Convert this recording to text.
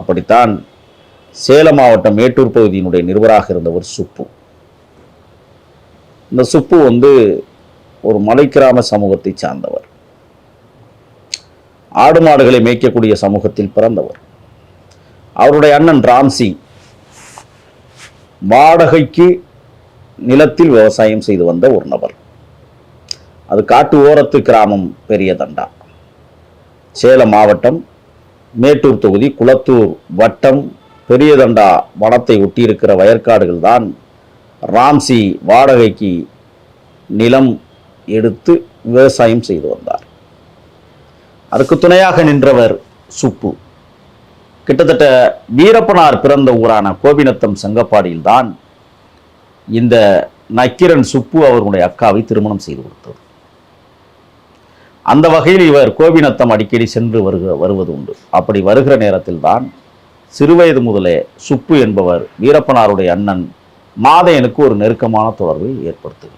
அப்படித்தான் சேலம் மாவட்டம் மேட்டூர் பகுதியினுடைய நிருபராக இருந்தவர் சுப்பு. இந்த சுப்பு வந்து ஒரு மலைக்கிராம சமூகத்தை சார்ந்தவர். ஆடு மாடுகளை மேய்க்கக்கூடிய சமூகத்தில் பிறந்தவர். அவருடைய அண்ணன் ராம்சிங் வாடகைக்கு நிலத்தில் விவசாயம் செய்து வந்த ஒரு நபர். அது காட்டு ஓரத்து கிராமம் பெரிய தண்டா. சேலம் மாவட்டம் மேட்டூர் தொகுதி குளத்தூர் வட்டம் பெரியதண்டா வனத்தை ஒட்டியிருக்கிற வயற்காடுகள் தான் ராம்சி வாடகைக்கு நிலம் எடுத்து விவசாயம் செய்து வந்தார். அதுக்கு துணையாக நின்றவர் சுப்பு. கிட்டத்தட்ட வீரப்பனார் பிறந்த ஊரான கோபிநத்தம் செங்கப்பாடியில் தான் இந்த நக்கிரன் சுப்பு அவர்களுடைய அக்காவை திருமணம் செய்து கொடுத்தது. அந்த வகையில் இவர் கோபிநத்தம் அடிக்கடி சென்று வருக வருவது உண்டு அப்படி வருகிற நேரத்தில் தான் சிறுவயது முதலே சுப்பு என்பவர் வீரப்பனாருடைய அண்ணன் மாதையனுக்கு ஒரு நெருக்கமான தொடர்பை ஏற்படுத்துகிறார்.